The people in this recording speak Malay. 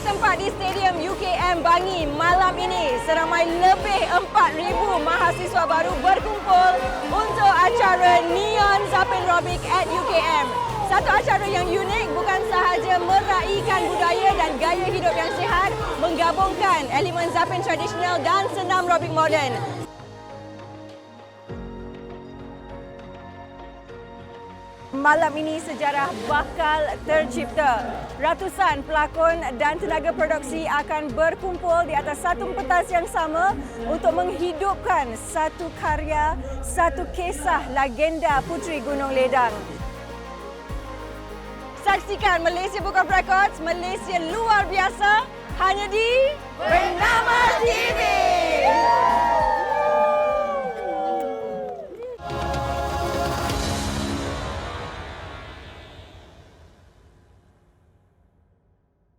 bertempat di Stadium UKM Bangi malam ini. Seramai lebih 4,000 mahasiswa baru berkumpul untuk acara Neon Zapin Robik at UKM. Satu acara yang unik bukan sahaja meraihkan budaya dan gaya hidup yang sihat, menggabungkan elemen zapin tradisional dan senam robik moden. Malam ini sejarah bakal tercipta. Ratusan pelakon dan tenaga produksi akan berkumpul di atas satu pentas yang sama untuk menghidupkan satu karya, satu kisah legenda Puteri Gunung Ledang. Saksikan Malaysia of Records, Malaysia luar biasa hanya di Bernama.